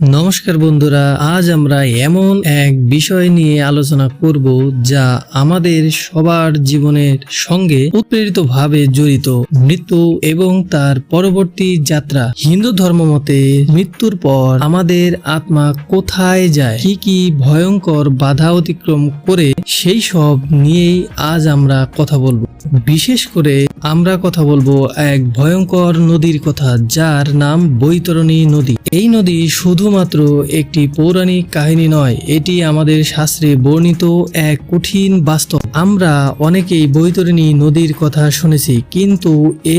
নমস্কার বন্ধুরা, আজ আমরা এমন এক বিষয় নিয়ে আলোচনা করব যা আমাদের সবার জীবনের সঙ্গে উৎপ্রেরিতভাবে জড়িত মৃত্যু এবং তার পরবর্তী যাত্রা। হিন্দু ধর্ম মতে মৃত্যুর পর আমাদের আত্মা কোথায় যায়, কি কি ভয়ঙ্কর বাধা অতিক্রম করে সেই সব নিয়েই আজ আমরা কথা বলব। বিশেষ করে আমরা কথা বলব এক ভয়ঙ্কর নদীর কথা, যার নাম বৈতরণী নদী। এই নদী শুধুমাত্র একটি পৌরাণিক কাহিনী নয়, এটি আমাদের শাস্ত্রে বর্ণিত এক কঠিন বাস্তব। আমরা অনেকেই বৈতরণী নদীর কথা শুনেছি, কিন্তু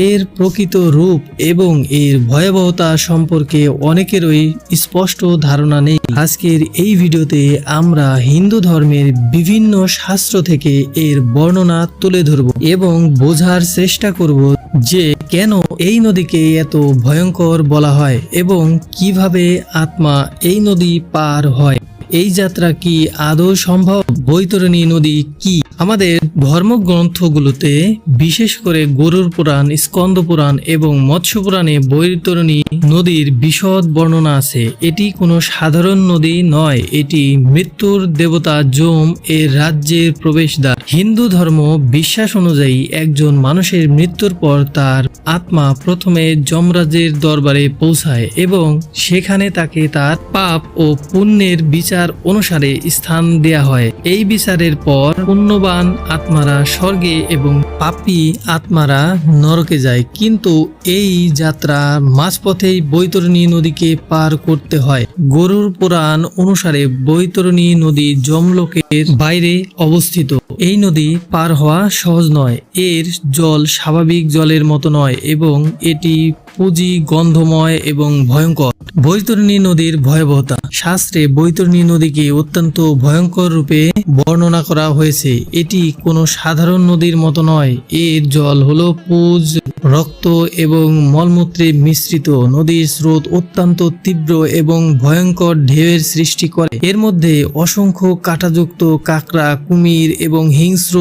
এর প্রকৃত রূপ এবং এর ভয়াবহতা সম্পর্কে অনেকেরই স্পষ্ট ধারণা নেই। আজকের এই ভিডিওতে আমরা হিন্দু ধর্মের বিভিন্ন শাস্ত্র থেকে এর বর্ণনা তুলে ধরব। এবং বোঝার চেষ্টা করব যে কেন এই নদীকে এত ভয়ঙ্কর বলা হয় এবং কীভাবে আত্মা এই নদী পার হয়। এই যাত্রা কি আদৌ সম্ভব? বৈতরণী নদী কি? আমাদের ধর্মগ্রন্থগুলোতে, বিশেষ করে গরুর পুরাণ, স্কন্দ পুরাণ এবং মৎস্য পুরাণে বৈতরণী নদীর বিশদ বর্ণনা আছে। এটি কোনো সাধারণ নদী নয়, এটি মৃত্যুর দেবতা জোম এর রাজ্যের প্রবেশদ্বার। হিন্দু ধর্ম বিশ্বাস অনুযায়ী একজন মানুষের মৃত্যুর পর তার আত্মা প্রথমে যমরাজের দরবারে পৌঁছায় এবং সেখানে তাকে তার পাপ ও পুণ্যের বিচার অনুসারে স্থান দেয়া হয়। এই বিচারের পর পুণ্যবান আত্মারা স্বর্গে এবং পাপী আত্মারা নরকে যায়। কিন্তু এই যাত্রা মাঝপথেই বৈতরণী নদীকে পার করতে হয়। গরুর পুরাণ অনুসারে বৈতরণী নদী জমলোকের বাইরে অবস্থিত। এই নদী পার হওয়া সহজ নয়। এর জল স্বাভাবিক জলের মতো নয় এবং এটি পুঁজি গন্ধময় এবং ভয়ঙ্কর। বৈতরণী নদীর ভয়াবহতা। শাস্ত্রে বৈতরণী নদীকে অত্যন্ত ভয়ঙ্কর রূপে বর্ণনা করা হয়েছে। এটি কোনো সাধারণ নদীর মতো নয়। এর জল হলো পুজ, রক্ত এবং মলমূত্রে মিশ্রিত। নদীর স্রোত অত্যন্ত তীব্র এবং ভয়ঙ্কর ঢেউয়ের সৃষ্টি করে। এর মধ্যে অসংখ্য কাঁটাযুক্ত কাকড়া, কুমির এবং হিংস্র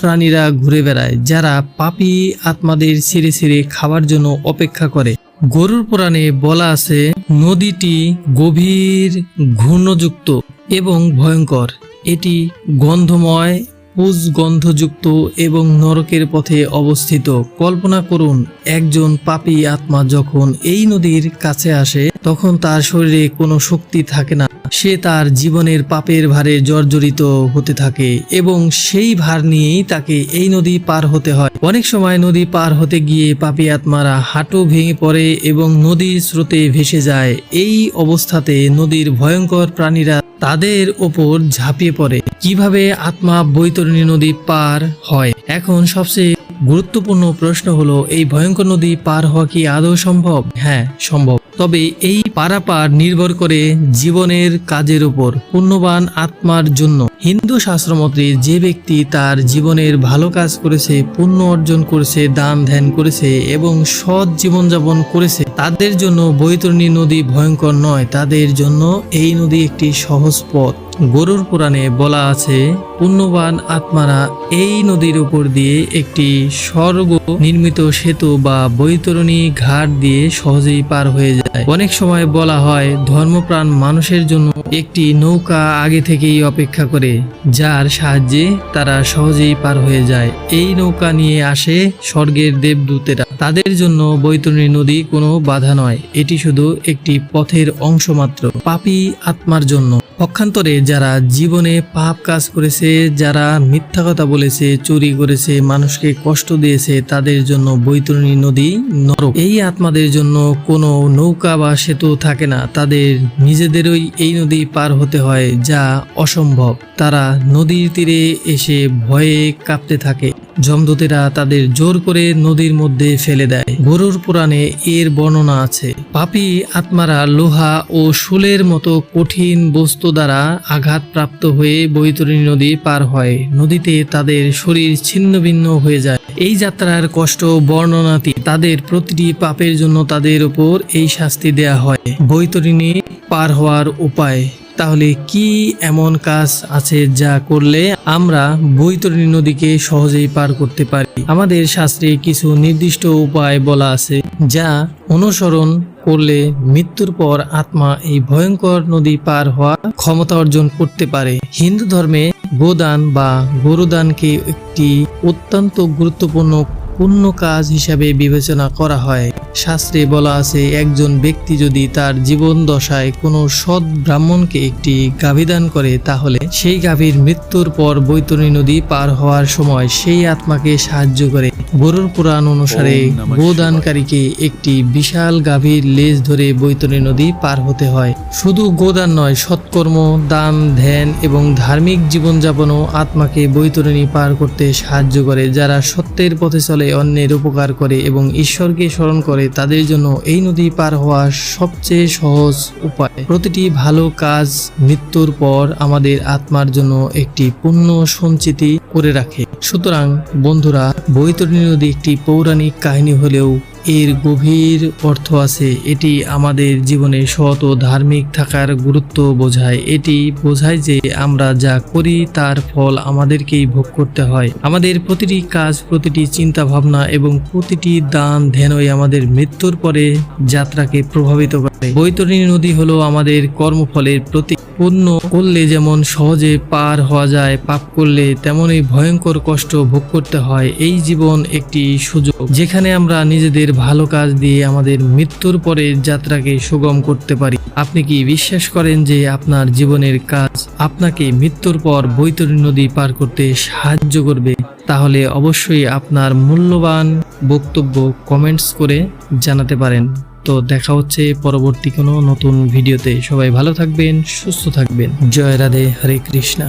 প্রাণীরা ঘুরে বেড়ায়, যারা পাপী আত্মাদের ছেড়ে ছেড়ে খাবার জন্য অপেক্ষা করে। গরুর পুরাণে বলা আছে নদীটি গভীর ঘূর্ণযুক্ত এবং ভয়ঙ্কর। এটি গন্ধময় পুজ গন্ধযুক্ত এবং নরকের পথে অবস্থিত। কল্পনা করুন, একজন পাপী আত্মা যখন এই নদীর কাছে আসে, তখন তার শরীরে কোনো শক্তি থাকে না। সে তার জীবনের পাপের ভারে জর্জরিত হতে থাকে এবং সেই ভার নিয়েই তাকে এই নদী পার হতে হয়। অনেক সময় নদী পার হতে গিয়ে পাপী আত্মারা হাঁটু ভেঙে পড়ে এবং নদীর স্রোতে ভেসে যায়। এই অবস্থাতে নদীর ভয়ঙ্কর প্রাণীরা তাদের ওপর ঝাঁপিয়ে পড়ে। কীভাবে আত্মা বৈতরণী নদী পার হয়? এখন সবচেয়ে গুরুত্বপূর্ণ প্রশ্ন হলো, এই ভয়ঙ্কর নদী পার হওয়া কি আদৌ সম্ভব? হ্যাঁ সম্ভব। তবে এই পারাপার নির্ভর করে জীবনের কাজের উপর, পুণ্যবান আত্মার জন্য। হিন্দু শাস্ত্র মতে যে ব্যক্তি তার জীবনের ভালো কাজ করেছে, পুণ্য অর্জন করেছে, দান ধ্যান করেছে এবং সৎ জীবনযাপন করেছে, তাদের জন্য বৈতরণী নদী ভয়ঙ্কর নয়। তাদের জন্য এই নদী একটি সহজ পথ। গরুর পুরাণে বলা আছে, পুণ্যবান আত্মারা এই নদীর উপর দিয়ে একটি স্বর্গ নির্মিত সেতু বা বৈতরণী ঘাট দিয়ে সহজেই পার হয়ে যায়। অনেক সময় বলা হয়, ধর্মপ্রাণ মানুষের জন্য একটি নৌকা আগে থেকেই অপেক্ষা করে, যার সাহায্যে তারা সহজেই পার হয়ে যায়। এই নৌকা নিয়ে আসে স্বর্গের দেবদূতেরা। তাদের জন্য বৈতরণী নদী কোনো বাধা নয়। এটি শুধু একটি পথের অংশ মাত্র। পাপী আত্মার জন্য। পক্ষান্তরে যারা জীবনে পাপ কাজ করেছে, যারা মিথ্যা কথা বলেছে, চুরি করেছে, মানুষকে কষ্ট দিয়েছে, তাদের জন্য বৈতরণী নদী নরক। এই আত্মাদের জন্য কোনো নৌকা বা সেতু থাকে না। তাদের নিজেদেরই এই নদী পার হতে হয়, যা অসম্ভব। তারা নদীর তীরে এসে ভয়ে কাঁপতে থাকে। জমদূতেরা তাদের জোর করে নদীর মধ্যে ফেলে দেয়। গরুর পুরাণে এর বর্ণনা আছে। পাপী আত্মারা লোহা ও শুলের মতো কঠিন বস্তু দ্বারা আঘাতপ্রাপ্ত হয়ে বৈতরণী নদী পার হয়। নদীতে তাদের শরীর ছিন্ন ভিন্ন হয়ে যায়। এই যাত্রার কষ্ট বর্ণনাতি তাদের প্রতিটি পাপের জন্য তাদের উপর এই শাস্তি দেয়া হয়। বৈতরণী পার হওয়ার উপায়। তাহলে কি এমন কাজ আছে যা করলে আমরা বৈতরণী নদীকে সহজেই পার করতে পারি? আমাদের শাস্ত্রে কিছু নির্দিষ্ট উপায় বলা আছে, যা অনুসরণ করলে মৃত্যুর পর আত্মা এই ভয়ঙ্কর নদী পার হওয়া ক্ষমতা অর্জন করতে পারে। হিন্দু ধর্মে গোদান বা গরুদানকে একটি অত্যন্ত গুরুত্বপূর্ণ পুণ্য কাজ হিসাবে বিবেচনা করা হয়। শাস্ত্রে বলা আছে, একজন ব্যক্তি যদি তার জীবন দশায় কোনো সৎ ব্রাহ্মণকে একটি গাভী দান করে, তাহলে সেই গাভীর মৃত্যুর পর বৈতরণী নদী পার হওয়ার সময় সেই আত্মাকে সাহায্য করে। গরুর পুরাণ অনুসারে গোদানকারীকে একটি বিশাল গাভীর লেজ ধরে বৈতরণী নদী পার হতে হয়। শুধু গোদান নয় সৎকর্ম দান ধ্যান এবং ধার্মিক জীবনযাপনও আত্মাকে বৈতরণী পার করতে সাহায্য করে। যারা সত্যের পথে চলে অন্যের উপকার করে এবং ঈশ্বরকে স্মরণ করে তাদের জন্য এই নদী পার হওয়া সবচেয়ে সহজ উপায়। প্রতিটি ভালো কাজ মৃত্যুর পর আমাদের আত্মার জন্য একটি পুণ্য সঞ্চিতি করে রাখে। সুতরাং বন্ধুরা বৈতরণী নদী একটি পৌরাণিক কাহিনী হলেও এর গভীর অর্থ আছে। এটি আমাদের জীবনে সৎ ও ধার্মিক থাকার গুরুত্ব বোঝায়। এটি বোঝায় যে আমরা যা করি তার ফল আমাদেরকেই ভোগ করতে হয়। আমাদের প্রতিটি কাজ, প্রতিটি চিন্তা ভাবনা এবং প্রতিটি দান ধ্যানই আমাদের মৃত্যুর পরে যাত্রাকে প্রভাবিত করে। বৈতরণী নদী হলো আমাদের কর্মফলের প্রতীক। পুণ্য করলে যেমন সহজে পার হওয়া যায়, পাপ করলে তেমনই ভয়ঙ্কর কষ্ট ভোগ করতে হয়। এই জীবন একটি সুযোগ। যেখানে আমরা নিজেদের ভালো কাজ দিয়ে আমাদের মৃত্যুর পরে যাত্রাকে সুগম করতে পারি। আপনি কি বিশ্বাস করেন যে আপনার জীবনের কাজ আপনাকে মৃত্যুর পর বৈতরী নদী পার করতে সাহায্য করবে? তাহলে অবশ্যই আপনার মূল্যবান বক্তব্য কমেন্টস করে জানাতে পারেন। তো দেখা হচ্ছে পরবর্তী কোনো নতুন ভিডিওতে। সবাই ভালো থাকবেন, সুস্থ থাকবেন। জয় রাধে, হরে কৃষ্ণা।